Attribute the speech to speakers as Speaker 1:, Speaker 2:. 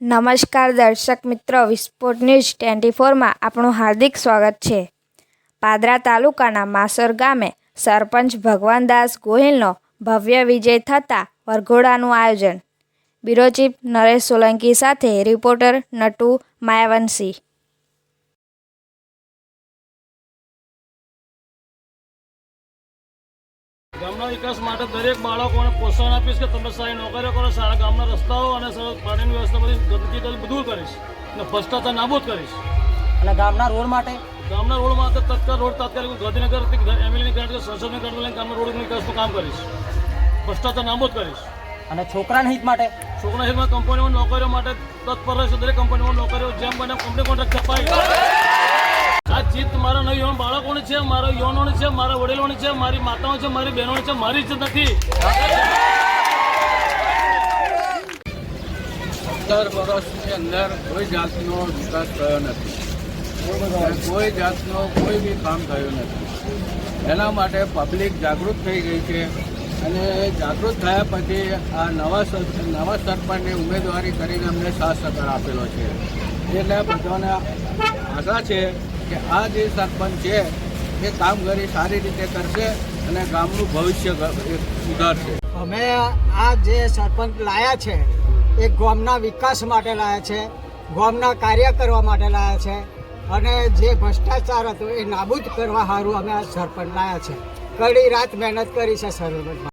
Speaker 1: નમસ્કાર દર્શક મિત્રો, વિસ્ફોટ ન્યૂઝ ટ્વેન્ટી ફોરમાં આપણું હાર્દિક સ્વાગત છે. પાદરા તાલુકાના માસર ગામે સરપંચ ભગવાનદાસ ગોહિલનો ભવ્ય વિજય થતાં વરઘોડાનું આયોજન. બ્યુરો ચીફ નરેશ સોલંકી સાથે રિપોર્ટર નટુ માયાવંશી.
Speaker 2: ગામના વિકાસ માટે દરેક બાળકોને પ્રોત્સાહન આપીશ કે તમે સારી નોકરીઓ કરો સારા ગામના રસ્તાઓ અને પાણીની વ્યવસ્થા બધી ગંદકી દૂર કરીશ અને ભ્રષ્ટાચાર નાબૂદ કરીશ.
Speaker 3: અને ગામના રોડ માટે?
Speaker 2: ગામના રોડ માટે તત્કાલ રોડ તાત્કાલિક ગાંધીનગર એમએલએની ગ્રાન્ટ સંસદની ગ્રાન્ટ લઈને ગામના રોડ વિકાસનું કામ કરીશ. ભ્રષ્ટાચાર નાબૂદ કરીશ.
Speaker 3: અને છોકરાના હિત માટે?
Speaker 2: છોકરાના હિતમાં કંપનીઓમાં નોકરીઓ માટે તત્પર રહેશે. દરેક કંપનીઓમાં નોકરીઓ જેમ બને કંપની કોન્ટ્રાક્ટ છપાય આ જીત મારા નવ યુવાન બાળકોની છે, મારા યુવાનોની છે, મારા વડીલોની છે, મારી માતાઓ છે, મારી બહેનોની છે, મારી જ નથી.
Speaker 4: સત્તર વર્ષની અંદર કોઈ જાતનો વિકાસ થયો નથી. કોઈ જાતનો કોઈ બી કામ થયું નથી. એના માટે પબ્લિક જાગૃત થઈ ગઈ છે. અને જાગૃત થયા પછી આ નવા નવા સરપંચની ઉમેદવારી કરીને અમને સાથ સહકાર આપેલો છે. એટલે બધાને આશા છે કે આ જે સરપંચ છે, એ કામગીરી સારી રીતે કરશે અને ગામનું ભવિષ્ય સુધારશે.
Speaker 5: અમે આ જે સરપંચ લાયા છે, એ ગામના વિકાસ માટે લાયા છે, ગામના કાર્ય કરવા માટે લાયા છે, અને જે ભ્રષ્ટાચાર હતો એ નાબૂદ કરવા સારું અમે આ સરપંચ લાયા છે. કડી રાત મહેનત કરી છે સરપંચ